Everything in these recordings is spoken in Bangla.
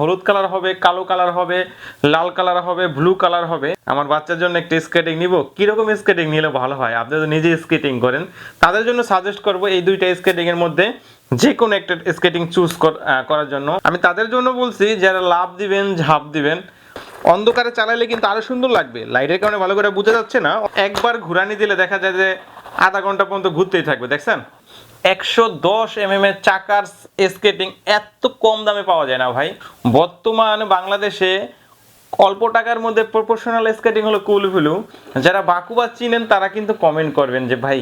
হলুদ কালার হবে, কালো কালার হবে, লাল কালার হবে, ব্লু কালার হবে। আমার বাচ্চার জন্য একটা স্কেটিং নিব। কীরকম স্কেটিং নিলে ভালো হয়? আপনি যদি নিজে স্কেটিং করেন, তাদের জন্য সাজেস্ট করব এই দুইটা স্কেটিং এর মধ্যে যে কোনো একটা স্কেটিং চুজ করার জন্য। আমি তাদের জন্য বলছি, যারা লাভ দিবেন, ঝাঁপ দিবেন, অন্ধকারে চালাইলে কিন্তু আরও সুন্দর লাগবে। লাইটের কারণে ভালো করে বোঝা যাচ্ছে না। একবার ঘুরানি দিলে দেখা যায় যে আধা ঘণ্টা পর্যন্ত ঘুরতেই থাকবে, দেখছেন? একশো দশ এম চাকার স্কেটিং এত কম দামে পাওয়া যায় না ভাই। বর্তমান বাংলাদেশে অল্প টাকার মধ্যে প্রফেশনাল স্কেটিং হলো কুলফুলু যারা বাকুবা চিনেন, তারা কিন্তু কমেন্ট করবেন যে, ভাই,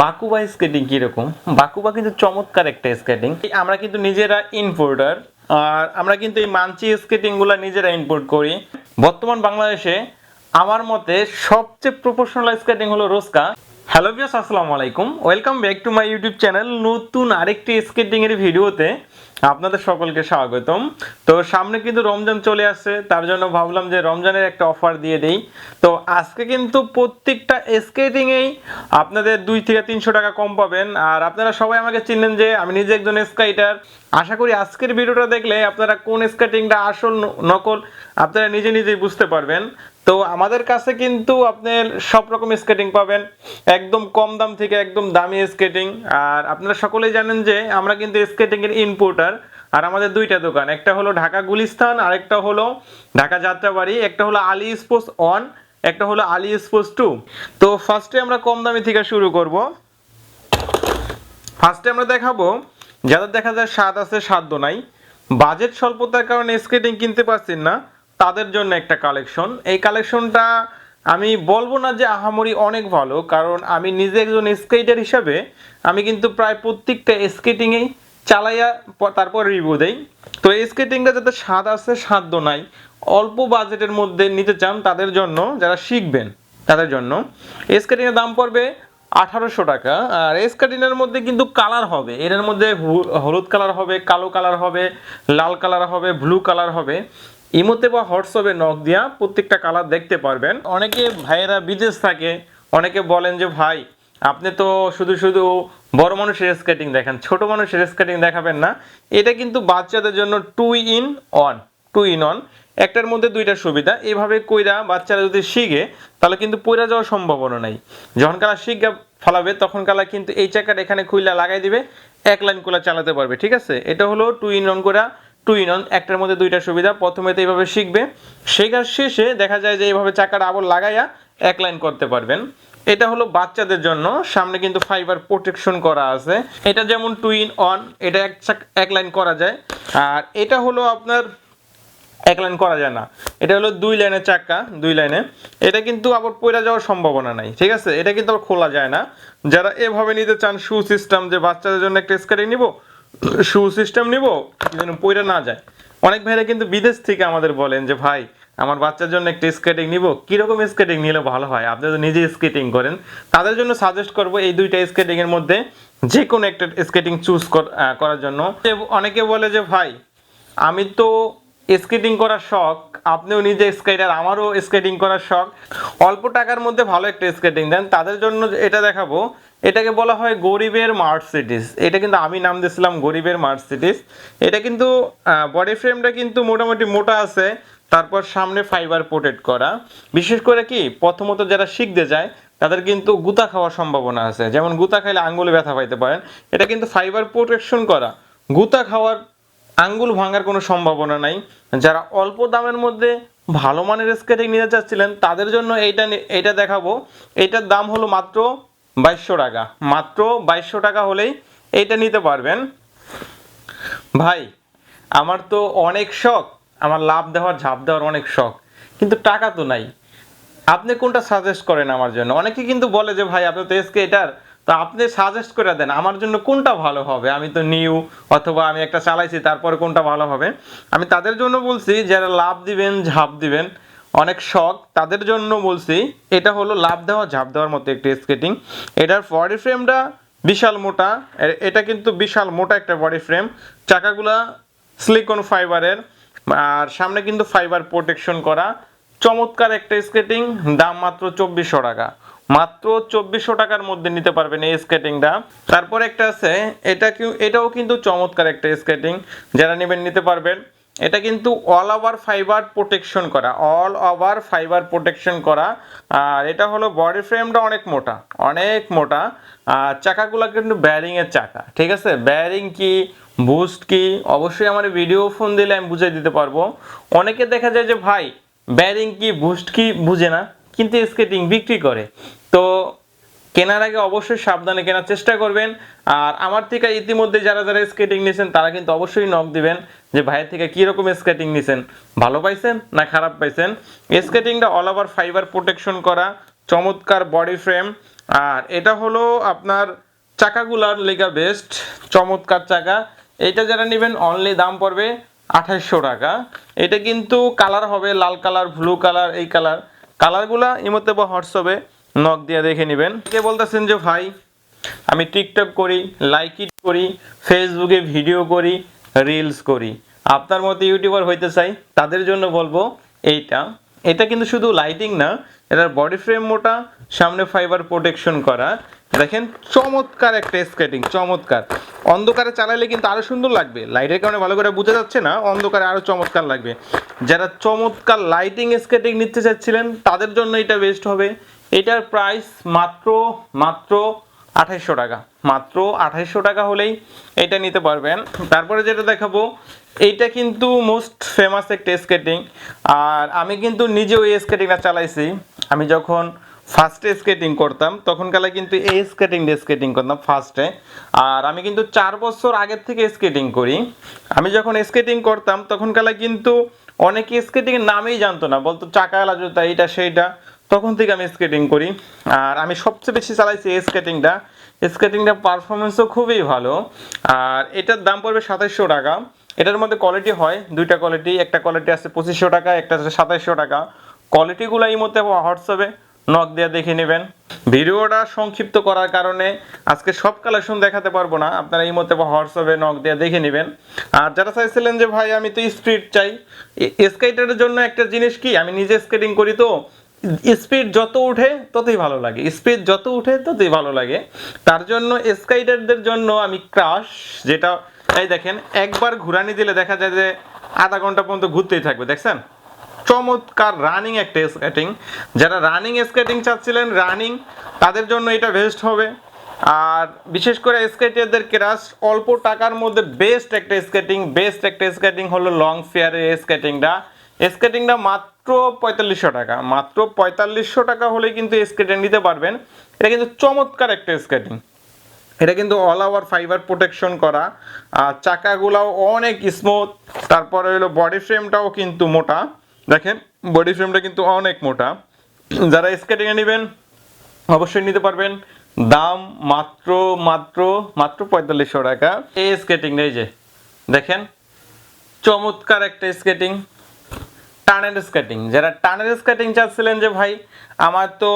বাকুবা স্কেটিং কীরকম? বাকুবা কিন্তু চমৎকার একটা স্কেটিং আমরা কিন্তু নিজেরা ইম্পোর্টার আর আমরা কিন্তু এই মানচি স্কেটিংগুলা নিজেরা ইম্পোর্ট করি। বর্তমান বাংলাদেশে আমার মতে সবচেয়ে প্রফেশনাল স্কেটিং হলো রোস্কা। হ্যালো ভিউস আসসালামু আলাইকুম। Welcome back to my YouTube channel নতুন আরেকটি স্কেটিং এর ভিডিওতে আপনাদের সকলকে স্বাগতম। তো সামনে কিন্তু রমজান চলে আসছে, তার জন্য ভাবলাম যে রমজানের একটা অফার দিয়ে দেই। তো আজকে কিন্তু প্রত্যেকটা স্কেটিং এই আপনাদের দুই থেকে তিনশো টাকা কম পাবেন। আর আপনারা সবাই আমাকে চিনেন যে আমি নিজে একজন স্কাইটার আশা করি আজকের ভিডিওটা দেখলে আপনারা কোন স্কেটিংটা আসল নকল আপনারা নিজে নিজেই বুঝতে পারবেন। তো আমাদের কাছে কিন্তু আপনি সব রকম স্কেটিং পাবেন। একদম কম দাম থেকে একদম দামি স্কেটিং আর আপনারা সকলেই জানেন যে আমরা কিন্তু স্কেটিং এর ইম্পোর্টার আর আমাদের দুইটা দোকান, একটা হলো ঢাকা গুলিস্তান আর একটা হলো ঢাকা যাত্রাবাড়ি, একটা হলো আলী স্পোর্টস ওয়ান, একটা হলো আলী স্পোর্টস টু। তো ফার্স্টে আমরা কম দামি থেকে শুরু করব। ফার্স্টে আমরা দেখাবো, যাদের দেখা যায় স্বাদ আছে সাধ্য নাই। বাজেট স্বল্পতার কারণে স্কেটিং কিনতে পারছেন না। তাদের জন্য একটা কালেকশন এই কালেকশনটা আমি বলব না যে আহামরি অনেক ভালো, কারণ আমি নিজে একজন স্কেটার হিসাবে আমি কিন্তু প্রায় প্রত্যেকটা স্কেটিংয়েই চালাইয়া তারপর রিভিউ দেই। তো এই স্কেটিংটা যাতে স্বাদ আছে সাধ্য নাই, অল্প বাজেটের মধ্যে নিতে চান তাদের জন্য, যারা শিখবেন তাদের জন্য স্কেটিংয়ের দাম পড়বে আঠারোশো টাকা। আর এসকাটিনের মধ্যে কিন্তু কালার হবে। এর মধ্যে হলুদ কালার হবে, কালো কালার হবে, লাল কালার হবে ব্লু কালার হবে। ইমোতে বা হোয়াটসঅ্যাপে নক দিয়া প্রত্যেকটা কালার দেখতে পারবেন। অনেকে ভাইয়েরা বিদেশ থাকে, অনেকে বলেন যে, ভাই, আপনি তো শুধু শুধু বড় মানুষের স্কেটিং দেখেন, ছোট মানুষের স্কেটিং দেখাবেন না। এটা কিন্তু বাচ্চাদের জন্য two in one two in one একটার মধ্যে দুইটা সুবিধা এইভাবে কইরা বাচ্চারা যদি শিখে, তাহলে কিন্তু পইরা যাওয়ার সম্ভাবনা নাই। যখন কালা শিখা ফলাবে, তখন কালা কিন্তু এই চাকাটা এখানে খুইলা লাগাই দিবে, এক লাইন কোলা চালাতে পারবে, ঠিক আছে? এটা হলো টু ইন ওয়ান করা টু ইন ওয়ান, একটার মধ্যে দুইটা সুবিধা। প্রথমে তো এইভাবে শিখবে। শেখার শেষে দেখা যায় যে এইভাবে চাকাটা আবার লাগাইয়া এক লাইন করতে পারবেন। এটা হলো বাচ্চাদের জন্য। সামনে কিন্তু ফাইবার প্রোটেকশন করা আছে। এটা যেমন টু ইন অন এটা এক চাক- এক লাইন করা যায়। আর এটা হলো আপনার এক লাইন করা যায় না। এটা হলো দুই লাইনের চাক্কা দুই লাইনে। এটা কিন্তু আবার পড়ে যাওয়ার সম্ভাবনা নাই, ঠিক আছে? এটা কিন্তু আবার খোলা যায় না। যারা এভাবে নিতে চান শু সিস্টেম যে বাচ্চাদের জন্য একটা স্কেটিং নিব শু সিস্টেম নিব যেন পড়ে না যায়। অনেক ভাইরা কিন্তু বিদেশ থেকে আমাদের বলেন যে, ভাই, আমার বাচ্চার জন্য একটা স্কেটিং নিব। কীরকম স্কেটিং নিলে ভালো হয়? আপনি তো নিজে স্কেটিং করেন, তাদের জন্য সাজেস্ট করব এই দুইটা স্কেটিং এর মধ্যে যে কোনো একটা স্কেটিং চুজ করার জন্য। অনেকে বলে যে, ভাই, আমি তো স্কেটিং করার শখ, আপনিও নিজে স্কেটার আমারও স্কেটিং করার শখ। অল্প টাকার মধ্যে ভালো একটা স্কেটিং দেন। তাদের জন্য এটা দেখাবো এটাকে বলা হয় গরিবের মার্সিডিস এটা কিন্তু আমি নাম দিয়েছিলাম গরিবের মার্সিডিস এটা কিন্তু বডি ফ্রেমটা কিন্তু মোটামুটি মোটা আছে, তারপর সামনে ফাইবার প্রোটেক্ট করা। বিশেষ করে কি, প্রথমত যারা শিখতে যায়, তাদের কিন্তু গুতা খাওয়ার সম্ভাবনা আছে। যেমন গুতা খাইলে আঙ্গুলে ব্যথা পাইতে পারেন, এটা কিন্তু ফাইবার প্রোটেকশন করা। গুতা খাওয়ার আঙ্গুল ভাঙার কোনো সম্ভাবনা নাই। যারা অল্প দামের মধ্যে ভালো মানের স্কেটিং নিতে চাচ্ছিলেন, তাদের জন্য এইটা এইটা দেখাবো। এইটার দাম হলো মাত্র বাইশশো টাকা। মাত্র বাইশশো টাকা হলেই এইটা নিতে পারবেন। ভাই, আমার তো অনেক শখ। আমার লাভ দেওয়ার, ঝাঁপ দেওয়ার অনেক শখ। কিন্তু টাকা তো নাই। আপনি কোনটা সাজেস্ট করেন আমার জন্য? অনেকে কিন্তু বলে যে, ভাই, আপনি তো স্কেটার তো আপনি সাজেস্ট করে দেন। আমার জন্য কোনটা ভালো হবে? আমি তো নিউ অথবা আমি একটা চালাইছি, তারপরে কোনটা ভালো হবে? আমি তাদের জন্য বলছি, যারা লাভ দিবেন, ঝাঁপ দিবেন অনেক শখ। তাদের জন্য বলছি, এটা হলো লাভ দেওয়া, ঝাঁপ দেওয়ার মতো একটি স্কেটিং এটার বডি ফ্রেমটা বিশাল মোটা। এটা কিন্তু বিশাল মোটা একটা বডি ফ্রেম চাকাগুলা সিলিকন ফাইবারের আর সামনে কিন্তু ফাইবার প্রোটেকশন করা। চমৎকার একটা স্কেটিং দাম মাত্র চব্বিশশো টাকা। মাত্র চব্বিশশো টাকার মধ্যে নিতে পারবেন এই স্কেটিংটা তারপর একটা আছে, এটা এটাও কিন্তু চমৎকার একটা স্কেটিং যারা নেবেন নিতে পারবেন। এটা কিন্তু অল ওভার ফাইবার প্রোটেকশন করা অল ওভার ফাইবার প্রোটেকশন করা। আর এটা হলো বডি ফ্রেমটা অনেক মোটা অনেক মোটা। আর চাকাগুলো কিন্তু ব্যারিং এর চাকা, ঠিক আছে? ব্যারিং কি বুস্ট কি? অবশ্যই আমার ভিডিও ফোন দিলে আমি বুঝিয়ে দিতে পারব। অনেকে দেখা যায় যে, ভাই ব্যারিং কি বুস্ট কি? বুঝে না, কিন্তু স্কেটিং বিক্রি করে। তো কেনার আগে অবশ্যই সাবধানে কেনার চেষ্টা করবেন। আর আমার থেকে ইতিমধ্যে যারা যারা স্কেটিং নিয়েছেন তারা কিন্তু অবশ্যই নক দিবেন যে ভাইয়ের থেকে কি রকম স্কেটিং নিছেন। ভালো পাইছেন না খারাপ পাইছেন? স্কেটিংটা অল ওভার ফাইবার প্রোটেকশন করা, চমৎকার বডি ফ্রেম আর এটা হলো আপনার চাকাগুলার লেগা বেস্ট চমৎকার চাকা। এটা যারা নেবেন অনলি দাম পড়বে আঠাইশশো টাকা। এটা কিন্তু কালার হবে লাল কালার ব্লু কালার এই কালার কালারগুলা ইমতে বা হোয়াটসঅ্যাপে নক দিয়ে দেখে নেবেন। কে বলতেছেন যে, ভাই, আমি টিকটক করি, লাইক ইট করি, ফেসবুকে ভিডিও করি, রিলস করি। আপনার মতো ইউটিউবার হইতে চাই, তাদের জন্য বলব এইটা। এটা কিন্তু শুধু লাইটিং না এটার বডি ফ্রেম মোটা, সামনে ফাইবার প্রোটেকশন করা। দেখেন, চমৎকার একটা স্কেটিং চমৎকার। অন্ধকারে চালালে কিন্তু আরও সুন্দর লাগবে। লাইটের কারণে ভালো করে বোঝা যাচ্ছে না, অন্ধকারে আরও চমৎকার লাগবে। যারা চমৎকার লাইটিং স্কেটিং নিতে চাচ্ছিলেন, তাদের জন্য এটা বেস্ট হবে। এটার প্রাইস মাত্র মাত্র আঠাইশশো টাকা। মাত্র আঠাইশশো টাকা হলেই এটা নিতে পারবেন। তারপরে যেটা দেখাবো, এইটা কিন্তু মোস্ট ফেমাস একটা স্কেটিং আর আমি কিন্তু নিজেও এই স্কেটিংটা চালাইছি। আমি যখন ফার্স্টে স্কেটিং করতাম, তখন কালে কিন্তু এই স্কেটিং স্কেটিং করতাম ফার্স্টে আর আমি কিন্তু চার বছর আগের থেকে স্কেটিং করি। আমি যখন স্কেটিং করতাম, তখন কালে কিন্তু অনেকে স্কেটিং এর নামেই জানতো না। বলতো চাকাওয়ালা জুতা এইটা, সেইটা। তখন থেকে আমি স্কেটিং করি। আর আমি সবচেয়ে বেশি চালাইছি এই স্কেটিংটা স্কেটিংটা পারফরমেন্সও খুবই ভালো। আর এটার দাম পড়বে সাতাইশশো টাকা। এটার মধ্যে কোয়ালিটি হয়, দুইটা কোয়ালিটি একটা কোয়ালিটি আছে পঁচিশশো টাকা, একটা আছে সাতাইশশো টাকা। কোয়ালিটিগুলো এই মধ্যে হোয়াটসঅ্যাপে নক দিয়ে দেখে নেবেন। ভিডিওটা সংক্ষিপ্ত করার কারণে আজকে সব কালেকশন দেখাতে পারব না। আপনারা এই মধ্যে হোয়াটসঅ্যাপে নক দিয়ে দেখে নেবেন। আর যারা চাইছিলেন যে ভাই আমি তো স্পিড চাই স্কেটারের জন্য একটা জিনিস কি? আমি নিজে স্কেটিং করি তো। স্পিড যত উঠে ততই ভালো লাগে। স্পিড যত উঠে ততই ভালো লাগে। তার জন্য স্কাইডারদের জন্য আমি ক্রাশ যেটা, এই দেখেন, একবার ঘুরানি দিলে দেখা যায় যে আধা ঘণ্টা পর্যন্ত ঘুরতেই থাকবে, দেখছেন? চমৎকার রানিং একটা স্কেটিং যারা রানিং স্কেটিং চাচ্ছিলেন রানিং তাদের জন্য এটা বেস্ট হবে। আর বিশেষ করে স্কেটারদের ক্রাশ, অল্প টাকার মধ্যে বেস্ট একটা স্কেটিং বেস্ট একটা স্কেটিং হলো লং ফেয়ারের স্কেটিংটা স্কেটিংটা মাত্র পঁয়তাল্লিশশো টাকা। মাত্র পঁয়তাল্লিশশো টাকা হলে কিন্তু স্কেটিং নিতে পারবেন। এটা কিন্তু চমৎকার একটা স্কেটিং এটা কিন্তু অল ওভার ফাইবার প্রোটেকশন করা। আর চাকাগুলাও অনেক স্মুথ তারপরে হলো বডি ফ্রেমটাও কিন্তু মোটা। দেখেন বডি ফ্রেমটা কিন্তু অনেক মোটা। যারা স্কেটিংয়ে নেবেন, অবশ্যই নিতে পারবেন। দাম মাত্র মাত্র মাত্র পঁয়তাল্লিশশো টাকা। এই স্কেটিং এই যে, দেখেন, চমৎকার একটা স্কেটিং টানের স্কেটিং। যারা টানের স্কেটিং চাচ্ছিলেন যে, ভাই, আমার তো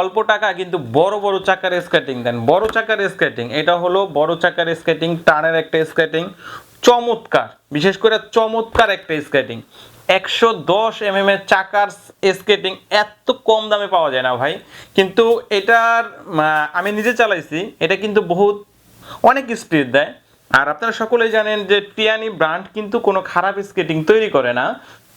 অল্প টাকা, কিন্তু বড় বড় চাকার স্কেটিং দেন। বড় চাকার স্কেটিং, এটা হলো বড় চাকার স্কেটিং টানের একটা স্কেটিং, চমৎকার। বিশেষ করে চমৎকার একটা স্কেটিং। একশো দশ এম এম এর চাকার স্কেটিং এত কম দামে পাওয়া যায় না, ভাই। কিন্তু এটার আমি নিজে চালাইছি, এটা কিন্তু বহুত, অনেক স্পিড দেয়। আর আপনারা সকলেই জানেন যে টিয়ানি ব্র্যান্ড কিন্তু কোনো খারাপ স্কেটিং তৈরি করে না।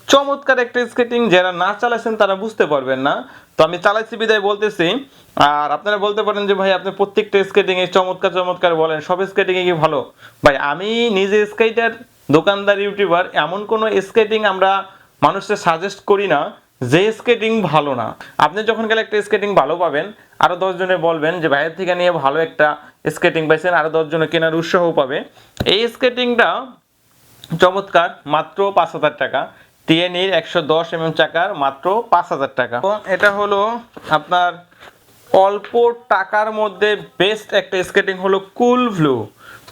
চমৎকার একটা স্কেটিং যারা না চালাইছেন তারা বুঝতে পারবেন না। তো আমি চালাইছি বিদায় বলতেছি। আর আপনারা বলতে পারেন যে, ভাই, আপনি প্রত্যেকটা স্কেটিং এ চমৎকার চমৎকার বলেন। সব স্কেটিং এ কি ভালো? ভাই, আমি নিজে স্কেটার দোকানদার ইউটিউবার এমন কোনো স্কেটিং আমরা মানুষকে সাজেস্ট করি না যে স্কেটিং ভালো না। আপনি যখন গেলে একটা স্কেটিং ভালো পাবেন, আরও দশ জনে বলবেন যে, ভাইয়ের থেকে নিয়ে ভালো একটা স্কেটিং পাইছেন। আরও দশ জনে কেনার উৎসাহ পাবে। এই স্কেটিংটা চমৎকার, মাত্র পাঁচ হাজার টাকা। টিএনইর একশো দশ এম চাকার মাত্র পাঁচ হাজার টাকা। এটা হলো আপনার অল্প টাকার মধ্যে বেস্ট একটা স্কেটিং হলো কুল ভ্লু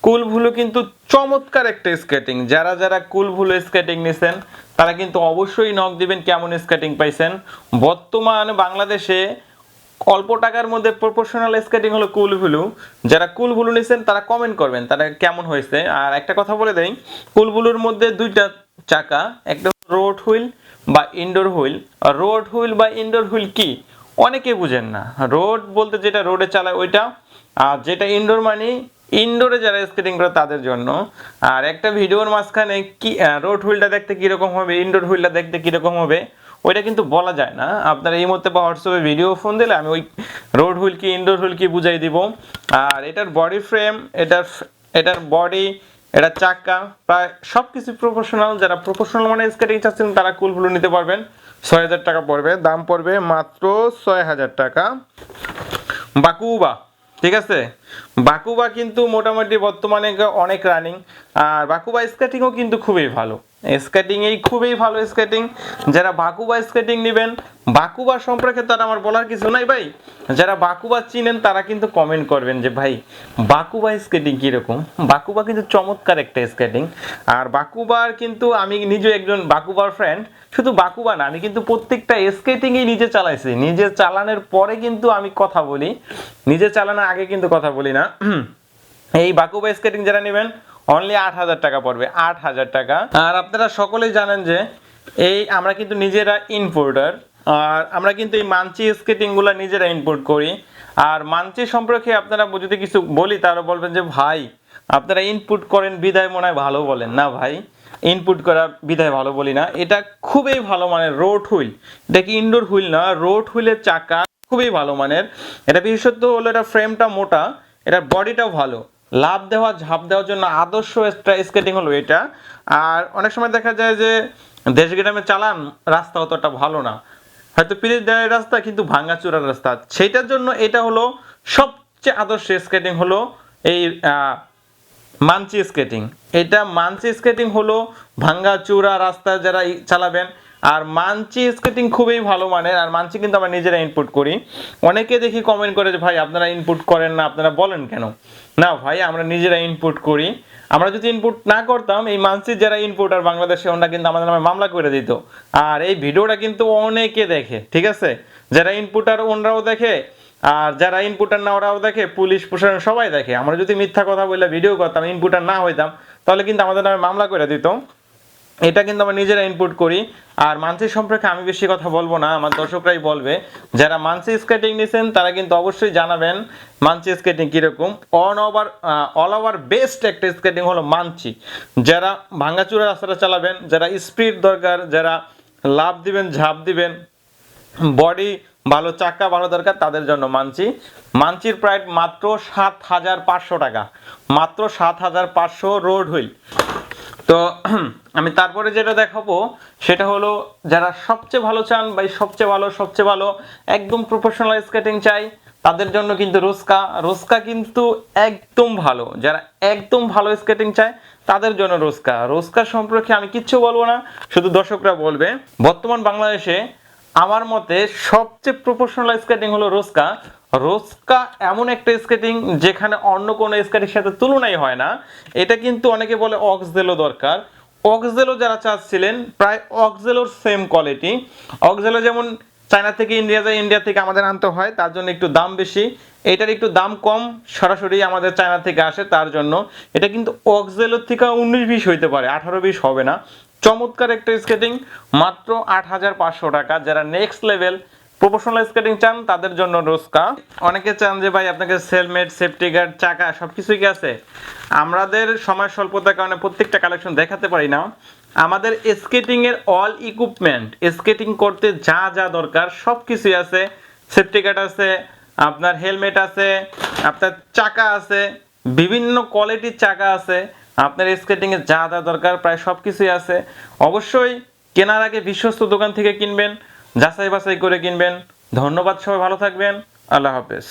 কুল ব্লু কিন্তু চমৎকার একটা স্কেটিং যারা যারা কুল ব্লু স্কেটিং নিছেন, তারা কিন্তু অবশ্যই নক দিবেন কেমন স্কেটিং পাইছেন। বর্তমান বাংলাদেশে অল্প টাকার মধ্যে প্রপোর্শনাল স্কেটিং হলো কুল ভুলু যারা কুল ভুলু নিছেন, তারা কমেন্ট করবেন তারা কেমন হয়েছে। আর একটা কথা বলে দেই, কুল ভুলুর মধ্যে দুইটা চাকা, একটা রোড হুইল বা ইনডোর হুইল। রোড হুইল বা ইনডোর হুইল কি? অনেকে বুঝেন না। রোড বলতে যেটা রোডে চালায় ওইটা, আর যেটা ইনডোর মানে ইনডোরে যারা স্কেটিং করে তাদের জন্য। আর একটা ভিডিওর মাঝখানে কি রোড হুইলটা দেখতে কীরকম হবে, ইনডোর হুইলটা দেখতে কীরকম হবে, ওইটা কিন্তু বলা যায় না। আপনারা এই মুহূর্তে বা হোয়াটসঅ্যাপে ভিডিও ফোন দিলে আমি ওই রোড হুইল কি, ইনডোর হুইল কি বুঝাই দিব। আর এটার বডি ফ্রেম এটার এটার বডি এটা চাকা প্রায় সব কিছু প্রফেশনাল যারা প্রফেশনাল মানে স্কেটিং চাচ্ছেন, তারা কুলগুলো নিতে পারবেন। ছয় হাজার টাকা পড়বে, দাম পড়বে মাত্র ছয় হাজার টাকা। বাকুবা, ঠিক আছে? বাকুবা কিন্তু মোটামুটি বর্তমানে অনেক রানিং আর বাকুবা স্কেটিংও কিন্তু খুবই ভালো। স্কেটিং এই খুবই ভালো স্কেটিং যারা বাকুবা স্কেটিং নেবেন, বাকুবা সম্পর্কে তার আমার বলার কিছু নাই ভাই। যারা বাকুবা চিনেন, তারা কিন্তু কমেন্ট করবেন যে, ভাই, বাকুবা স্কেটিং কীরকম? বাকুবা কিন্তু চমৎকার একটা স্কেটিং আর বাকুবার কিন্তু আমি নিজে একজন বাকুবার ফ্রেন্ড শুধু বাকুবা না, আমি কিন্তু প্রত্যেকটা স্কেটিংই নিজে চালাইছি। নিজে চালানোর পরে কিন্তু আমি কথা বলি। নিজে চালানোর আগে কিন্তু কথা বলি না। এই বাকুবা স্কেটিং যারা নেবেন অনলি আট হাজার টাকা পড়বে, আট হাজার টাকা। আর আপনারা সকলেই জানেন যে এই আমরা কিন্তু নিজেরা ইনপোর্টার আর আমরা কিন্তু এই মানচি স্কেটিংগুলো নিজেরা ইনপোর্ট করি। আর মানচি সম্পর্কে আপনারা যদি কিছু বলি তারা বলবেন যে, ভাই, আপনারা ইনপুট করেন বিদায় মনে হয় ভালো বলেন। না, ভাই ইনপুট করা বিদায় ভালো বলি না। এটা খুবই ভালো মানের রোড হুইল এটা কি ইনডোর হুইল না? রোড হুইলের চাকা খুবই ভালো মানের। এটা বিশেষত হলো এটা ফ্রেমটা মোটা, এটার বডিটাও ভালো। লাভ দেওয়া, ঝাঁপ দেওয়ার জন্য আদর্শ স্কেটিং হলো এটা। আর অনেক সময় দেখা যায় যে দেশ গ্রামে চালান, রাস্তা অতটা ভালো না। হয়তো পিরিচ দেওয়ার রাস্তা, কিন্তু ভাঙ্গাচুরার রাস্তা। সেইটার জন্য এটা হলো সবচেয়ে আদর্শ স্কেটিং হলো এই মানচি স্কেটিং। এটা মানচি স্কেটিং হলো ভাঙ্গা চূড়া রাস্তা যারা চালাবেন। আর মানচি স্কেটিং খুবই ভালো মানের, আর মানচি কিন্তু আমরা নিজেরা ইনপুট করি। অনেকে দেখি কমেন্ট করে যে, ভাই, আপনারা ইনপুট করেন না, আপনারা বলেন কেন? না ভাই, আমরা নিজেরা ইনপুট করি। আমরা যদি ইনপুট না করতাম, এই মানসির যারা ইনপুট আর বাংলাদেশে ওনারা কিন্তু আমাদের নামে মামলা করে দিত। আর এই ভিডিওটা কিন্তু অনেকে দেখে, ঠিক আছে? যারা ইনপুটার ওনারাও দেখে, আর যারা ইনপুটার না, ওরাও দেখে, পুলিশ প্রশাসন সবাই দেখে। আমরা যদি মিথ্যা কথা বলে ভিডিও করতাম ইনপুটার না হইতাম, তাহলে কিন্তু আমাদের নামে মামলা করে দিত। এটা কিন্তু আমরা নিজেরা ইনপুট করি। আর মানসি সম্পর্কে আমি বেশি কথা বলব না, আমার দর্শকরাই বলবে। যারা মানসি স্কেটিং নিছেন, তারা কিন্তু অবশ্যই জানাবেন মানসি স্কেটিং কীরকম। On over all over best একটা স্কেটিং হলো মানচি যারা ভাঙ্গাচুরা রাস্তাটা চালাবেন, যারা স্পিড দরকার, যারা লাভ দিবেন, ঝাঁপ দিবেন বডি ভালো, চাকা ভালো দরকার, তাদের জন্য মানচি মানচির প্রায় মাত্র সাত হাজার পাঁচশো টাকা। মাত্র সাত হাজার পাঁচশো রোড হুইল তো আমি তারপরে যেটা দেখাবো, সেটা হলো যারা সবচেয়ে ভালো চান বা সবচেয়ে ভালো সবচেয়ে ভালো, একদম প্রফেশনাল স্কেটিং চাই, তাদের জন্য কিন্তু রোস্কা। রোস্কা কিন্তু একদম ভালো। যারা একদম ভালো স্কেটিং চায়, তাদের জন্য রোস্কা। রোস্কা সম্পর্কে আমি কিচ্ছু বলব না, শুধু দর্শকরা বলবে। বর্তমান বাংলাদেশে আমার মতে সবচেয়ে প্রফেশনাল স্কেটিং হলো রোস্কা। রোস্কা এমন একটা স্কেটিং যেখানে অন্য কোনো স্কেটিং সাথে তুলনাই হয় না। এটা কিন্তু অনেকে বলে অক্সজেলো দরকার। অক্সজেলো যারা চাচ্ছিলেন, প্রায় অক্সজেলোর সেম কোয়ালিটি অক্সজেলো যেমন চায়না থেকে ইন্ডিয়া যায় ইন্ডিয়া থেকে আমাদের আনতে হয়, তার জন্য একটু দাম বেশি। এটার একটু দাম কম, সরাসরি আমাদের চায়না থেকে আসে তার জন্য। এটা কিন্তু অক্সজেলোর থেকে উনিশ বিশ হইতে পারে, আঠারো বিশ হবে না। চমৎকার একটা স্কেটিং মাত্র আট হাজার পাঁচশো টাকা। যারা নেক্সট লেভেল প্রফেশনাল স্কেটিং চান, তাদের জন্য রোস্কা অনেকে চান যে, ভাই, আপনাকে সেলমেট, সেফটি গার্ড, চাকা সব কিছুই কি আছে? আমাদের সময় স্বল্পতার কারণে প্রত্যেকটা কালেকশন দেখাতে পারি না। আমাদের স্কেটিং এর অল ইকুইপমেন্ট স্কেটিং করতে যা যা দরকার সব কিছুই আছে। সেফটি গার্ড আছে, আপনার হেলমেট আছে, আপনার চাকা আছে, বিভিন্ন কোয়ালিটির চাকা আছে। আপনার স্কেটিং এ যা যা দরকার, প্রায় সব কিছুই আছে। অবশ্যই কেনার আগে বিশ্বস্ত দোকান থেকে কিনবেন। যাচাই বাছাই করে কিনবেন। ধন্যবাদ সবাই ভালো থাকবেন। আল্লাহ হাফেজ।